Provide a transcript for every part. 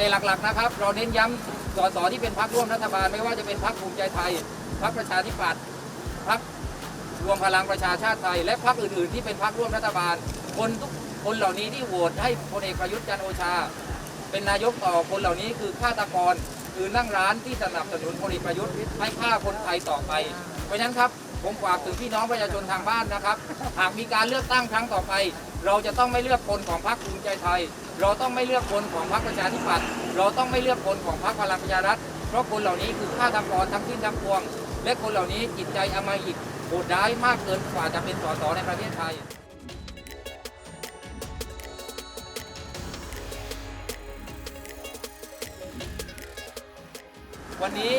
แต่หลักๆนะครับ เราเน้นย้ำสสที่เป็นพรรคร่วมรัฐบาล ไม่ว่าจะเป็นพรรคภูมิใจไทยพรรคประชาธิปัตย์พรรครวมพลังประชาชาติไทย และพรรคอื่นๆ ที่เป็นพรรคร่วมรัฐบาล คนทุกคนเหล่านี้ที่โหวตให้พลเอกประยุทธ์จันโอชา เป็นนายกต่อคนเหล่านี้คือฆาตกรคือนั่งร้านที่สนับสนุนพลเอกประยุทธ์ให้ฆ่าคนไทยต่อไป เพราะฉะนั้นครับผมฝากถึงพี่น้องประชาชนทางบ้านนะครับ หากมีการเลือกตั้งครั้งต่อไป เราจะต้องไม่เลือกคนของพรรคภูมิใจไทย เราต้องไม่เลือกคนของพรรคประชาธิปัตย์เราต้องไม่เลือกคนของพรรคพลังประชารัฐเพราะคนเหล่านี้คือฆาตกรทั้งสิ้นทั้งปวง และคนเหล่านี้จิตใจอมหิตโหดร้ายมากเกินกว่าจะเป็นสสในประเทศไทยวันนี้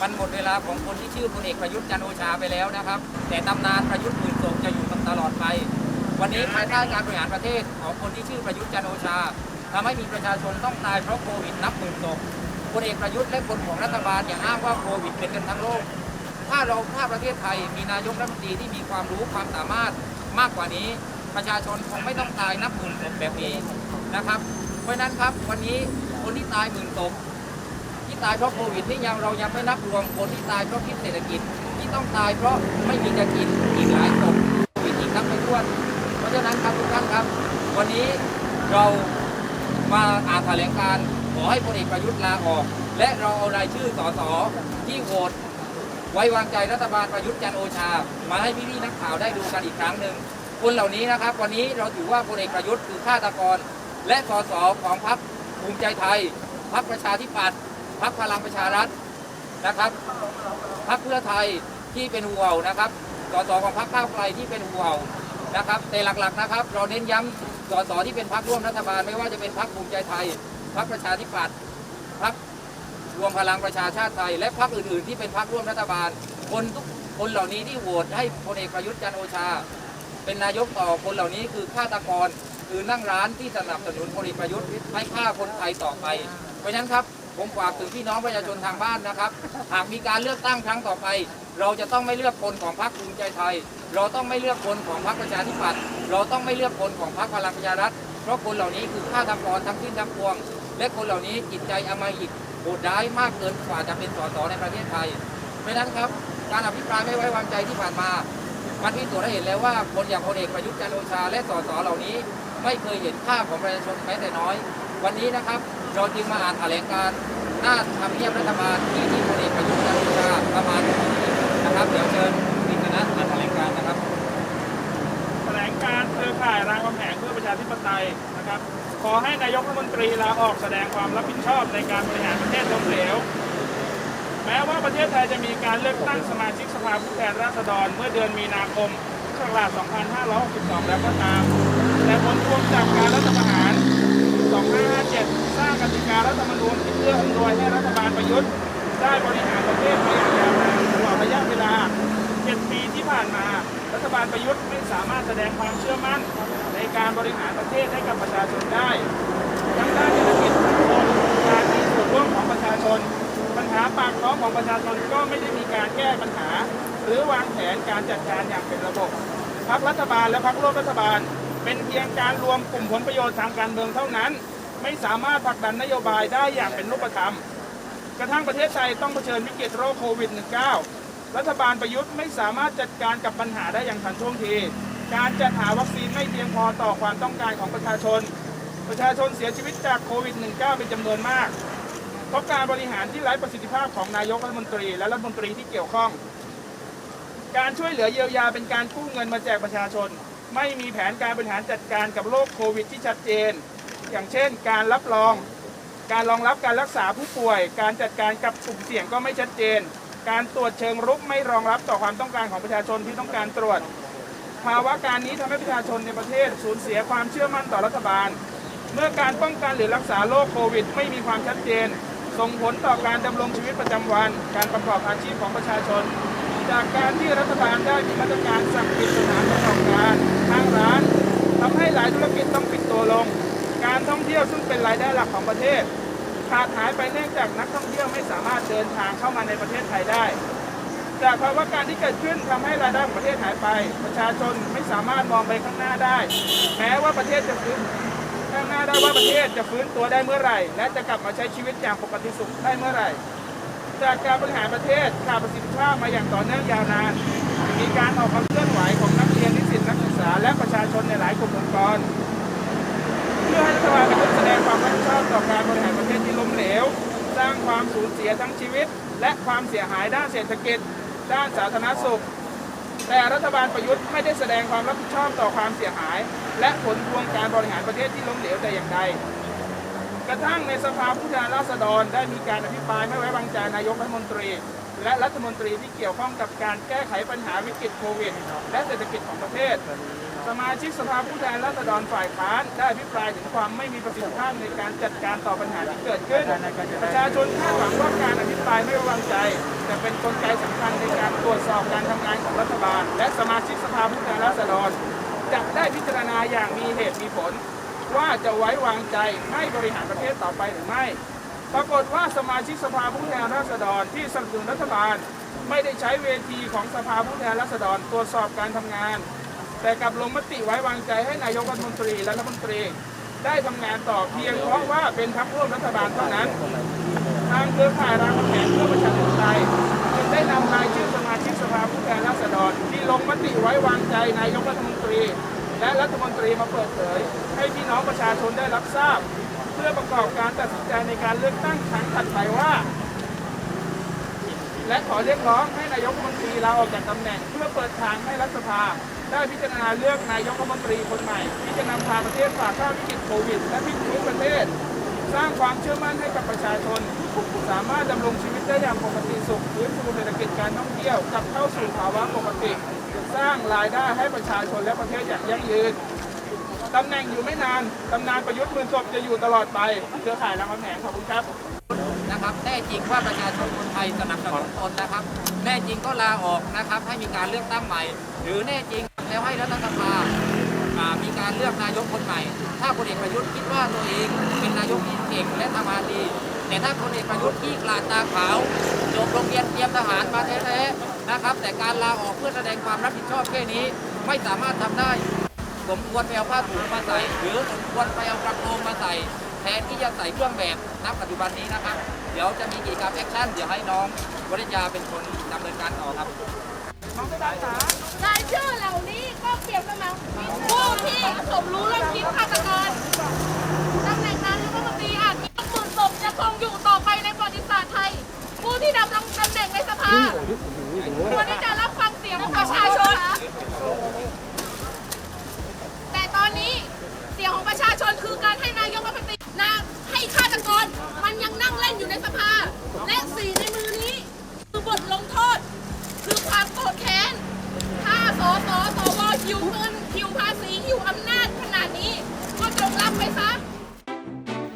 มันหมดเวลาของคนที่ชื่อพลเอกประยุทธ์จันโอชาไปแล้วนะครับ แต่ตำนานประยุทธ์หมื่นศพจะอยู่ตลอดไป วันนี้ภายใต้การบริหารประเทศของคนที่ชื่อประยุทธ์จันโอชาทำให้มีประชาชนต้องตายเพราะโควิดนับหมื่นศพพลเอกประยุทธ์และคนของรัฐบาลอย่าอ้างว่าโควิดเป็นกันทั้งโลก ถ้าเราถ้าประเทศไทยมีนายกรัฐมนตรีที่มีความรู้ความสามารถมากกว่านี้ ประชาชนคงไม่ต้องตายนับหมื่นศพแบบนี้นะครับ เพราะนั้นครับวันนี้คนที่ตายหมื่นศพที่ตายเพราะโควิดนี่ยังเรายังไม่นับรวมคนที่ตายเพราะพิษเศรษฐกิจที่ต้องตายเพราะไม่มีจะกินอีกหลายศพอีกอีกนับไม่ถ้วน เพรานั้นครับทุกท่านครับ วันนี้เรามาอ่านแถลงการขอให้พลเอกประยุทธ์ลาออก และเราเอารายชื่อสสที่โหวตไว้วางใจรัฐบาลประยุทธ์จันโอชา มาให้พี่ๆนักข่าวได้ดูกันอีกครั้งหนึ่งคนเหล่านี้นะครับ วันนี้เราถือว่าพลเอกประยุทธ์คือฆาตกร และสสของพรรคภูมิใจไทยพรรคประชาธิปัตย์พักพลังประชารัฐนะครับพักเพื่อไทยที่เป็นหัวนะครับสสของพักก้าวไกลที่เป็นหัว นะครับแต่หลักๆนะครับ เราเน้นย้ำสสที่เป็นพักร่วมรัฐบาล ไม่ว่าจะเป็นพักภูมิใจไทยพักประชาธิปัตย์พักรวมพลังประชาชาติไทย และพักอื่นๆ ที่เป็นพักร่วมรัฐบาล คนทุกคนเหล่านี้ที่โหวตให้พลเอกประยุทธ์จันโอชา เป็นนายกต่อคนเหล่านี้คือฆาตกรคือนั่งร้านที่สนับสนุนพลเอกประยุทธ์ให้ฆ่าคนไทยต่อไป เพราะฉะนั้นครับผมฝากถึงพี่น้องประชาชนทางบ้านนะครับ หากมีการเลือกตั้งครั้งต่อไป เราจะต้องไม่เลือกคนของพรรคภูมิใจไทย เราต้องไม่เลือกคนของพรรคประชาธิปัตย์เราต้องไม่เลือกคนของพรรคพลังประชารัฐเพราะคนเหล่านี้คือฆาตกรทั้งสิ้นทั้งปวง และคนเหล่านี้จิตใจอำมหิตโหดร้ายมากเกินกว่าจะเป็นสสในประเทศไทยเพราะนั้นครับการอภิปรายไม่ไว้วางใจที่ผ่านมามันพิสูจน์ให้เห็นแล้วว่าคนอย่างพลเอกประยุทธ์จันทร์โอชาและสสเหล่านี้ ไม่เคยเห็นค่าของประชาชนแม้แต่น้อย วันนี้นะครับเราจึงมาอ่านแถลงการณ์หน้าทำเนียบรัฐบาลที่ที่พลเอกประยุทธ์จันทร์โอชาประมาณ ครับ เดี๋ยวเชิญทีคณะอ่าแถลงการนะครับ แถลงการเครือข่ายรามคำแหงเพื่อประชาธิปไตยนะครับ ขอให้นายกรัฐมนตรีลาออกแสดงความรับผิดชอบในการบริหารประเทศล้มเหลว แม้ว่าประเทศไทยจะมีการเลือกตั้งสมาชิกสภาผู้แทนราษฎรเมื่อเดือนมีนาคมพุทธศักราช2562 แล้วก็ตาม แต่ผลพวงจากการรัฐประหาร 2557 สร้างกติการัฐธรรมนูญที่เอื้ออำนวยให้รัฐบาลประยุทธ์ได้บริหารานมา รัฐบาลประยุทธ์ไม่สามารถแสดงความเชื่อมั่น ในการบริหารประเทศให้กับประชาชนได้ทั้งด้านเศรษฐกิจสังคมการมีส่วนร่วมของประชาชน ปัญหาปากท้องของประชาชนก็ไม่ได้มีการแก้ปัญหา หรือวางแผนการจัดการอย่างเป็นระบบพรรครัฐบาลและพรรคร่วมรัฐบาล เป็นเพียงการรวมกลุ่มผลประโยชน์ทางการเมืองเท่านั้น ไม่สามารถผลักดันนโยบายได้อย่างเป็นรูปธรรม กระทั่งประเทศไทยต้องเผชิญวิกฤตโรคโควิด -19 รัฐบาลประยุทธ์ไม่สามารถจัดการกับปัญหาได้อย่างทันท่วงที การจัดหาวัคซีนไม่เพียงพอต่อความต้องการของประชาชน ประชาชนเสียชีวิตจากโควิด -19 เป็นจำนวนมากเพราะการบริหารที่ไร้ประสิทธิภาพของนายกรัฐมนตรี และรัฐมนตรีที่เกี่ยวข้อง การช่วยเหลือเยียวยาเป็นการกู้เงินมาแจกประชาชน ไม่มีแผนการบริหารจัดการกับโรคโควิด ที่ชัดเจน อย่างเช่น การรับรอง การรองรับการรักษาผู้ป่วย การจัดการกับกลุ่มเสี่ยงก็ไม่ชัดเจน การตรวจเชิงรุกไม่รองรับต่อความต้องการของประชาชนที่ต้องการตรวจ ภาวะการนี้ทำให้ประชาชนในประเทศสูญเสียความเชื่อมั่นต่อรัฐบาล เมื่อการป้องกันหรือรักษาโรคโควิด ไม่มีความชัดเจน ส่งผลต่อการดำรงชีวิตประจำวัน การประกอบอาชีพของประชาชน จากการที่รัฐบาลได้มีมาตรการสั่งปิดสถานประกอบการห้างร้านทำให้หลายธุรกิจต้องปิดตัวลง การท่องเที่ยวซึ่งเป็นรายได้หลักของประเทศ ขาดหายไปเนื่องจากนักท่องเที่ยวไม่สามารถเดินทางเข้ามาในประเทศไทยได้ จากภาวะการที่เกิดขึ้นทำให้รายได้ของประเทศหายไป ประชาชนไม่สามารถมองไปข้างหน้าได้ แม้ว่าประเทศจะฟื้นข้างหน้าได้ว่าประเทศจะฟื้นตัวได้เมื่อไหร่ และจะกลับมาใช้ชีวิตอย่างปกติสุขได้เมื่อไหร่ จากการบริหารประเทศขาดประสิทธิภาพมาอย่างต่อเนื่องยาวนาน มีการออกมาเคลื่อนไหวของนักเรียนนิสิตนักศึกษาและประชาชนในหลายกลุ่มองค์กร พื่อให้รัฐบาลปรแสดงความรับผิดชอบต่อการบริหารประเทศที่ล้มเหลว สร้างความสูญเสียทั้งชีวิต และความเสียหายด้านเศรษฐกิจ ด้านสาธารณสุข แต่รัฐบาลประยุทธ์ไม่ได้แสดงความรับผิดชอบต่อความเสียหาย และผลพวงการบริหารประเทศที่ล้มเหลวแต่อย่างใดกระทั่งในสภาผู้แทนราษฎรได้มีการอภิปรายไม่ไว้วางใจนายกรัฐมนตรี และรัฐมนตรีที่เกี่ยวข้องกับการแก้ไขปัญหาวิกฤตโควิด และเศรษฐกิจของประเทศ สมาชิกสภาผู้แทนราษฎรฝ่ายค้านได้อภิปรายถึงความไม่มีประสิทธิภาพในการจัดการต่อปัญหาที่เกิดขึ้น ประชาชนคาดหวังว่าการอภิปรายไม่ไว้วางใจ จะเป็นกลไกสำคัญในการตรวจสอบการทำงานของรัฐบาล และสมาชิกสภาผู้แทนราษฎรจะได้พิจารณาอย่างมีเหตุมีผล ว่าจะไว้วางใจให้บริหารประเทศต่อไปหรือไม่ ปรากฏว่าสมาชิกสภาผู้แทนราษฎรที่สนับสนุนรัฐบาล ไม่ได้ใช้เวทีของสภาผู้แทนราษฎรตรวจสอบการทำงาน แต่กลับลงมติไว้วางใจให้นายกรัฐมนตรีและรัฐมนตรี ได้ทำงานต่อเพียงเพราะว่าเป็นพรรคร่วมรัฐบาลเท่านั้น ทางเครือข่ายรามคำแหงเพื่อประชาธิปไตยจึงได้นำรายชื่อสมาชิกสภาผู้แทนราษฎร ที่ลงมติไว้วางใจนายกรัฐมนตรี และรัฐมนตรีมาเปิดเผย ให้พี่น้องประชาชนได้รับทราบ เพื่อประกอบการตัดสินใจในการเลือกตั้งครั้งถัดไปว่า และขอเรียกร้องให้นายกรัฐมนตรีลาออกจากตำแหน่ง เพื่อเปิดทางให้รัฐสภา ได้พิจารณาเลือกนายกรัฐมนตรีคนใหม่ ที่จะนำพาประเทศฝ่าข้าวิกฤตโควิด และพลิกฟื้นประเทศ สร้างความเชื่อมั่นให้กับประชาชน สามารถดำรงชีวิตได้อย่างปกติสุขฟื้นฟูเศรษฐกิจการท่องเที่ยวกลับเข้าสู่ภาวะปกติ สร้างรายได้ให้ประชาชนและประเทศอย่างยั่งยืน ตำแหน่งอยู่ไม่นาน ตำนานประยุทธ์หมื่นศพจะอยู่ตลอดไป เครือข่ายรามคำแหงขอบคุณครับ นะครับแน่จริงว่าประชาชนคนไทยสนับสนุนตนนะครับ แน่จริงก็ลาออกนะครับ ให้มีการเลือกตั้งใหม่ หรือแน่จริงแล้วให้รัฐสภาอ่ามีการเลือกนายกคนใหม่ ถ้าพลเอกประยุทธ์คิดว่าตัวเองเป็นนายกที่เก่งและทำงานดี แต่ถ้าพลเอกประยุทธ์ที่กลาดตาขาวจบโรงเรียนเตรียมทหารมาแท้ๆนะครับ แต่การลาออกเพื่อแสดงความรับผิดชอบแค่นี้ ไม่สามารถทำได้ สมควรไปเอาผ้าถุงมาใส่หรือสมควรไปเอากระโปรงมาใส่ แทนที่จะใส่เครื่องแบบณปัจจุบันนี้นะครับ เดี๋ยวจะมีกิจกรรมแอคชั่นเดี๋ยวให้น้องวริยาเป็นคนดำเนินการต่อครับรายชื่อเหล่านี้ก็เปรียบเสมือนผู้ที่สมรู้ร่วมคิดฆาตกรตำแหน่งนายกรัฐมนตรีอาจมีหมื่นศพจะคงอยู่ต่อไปในประวัติศาสตร์ไทย ผู้ที่ดำรงตำแหน่งในสภาควรที่จะรับฟังเสียงของประชาชน แต่ตอนนี้เสียงของประชาชนคือการให้นายกรัฐมนตรีนาให้ฆาตกร มันยังนั่งเล่นอยู่ในสภา และสีในมือนี้ คือบทลงโทษ คือความโกรธแค้น ถ้าสสสวหิวเงินหิวภาษีหิวอำนาจขนาดนี้ ก็จงรับไปซะ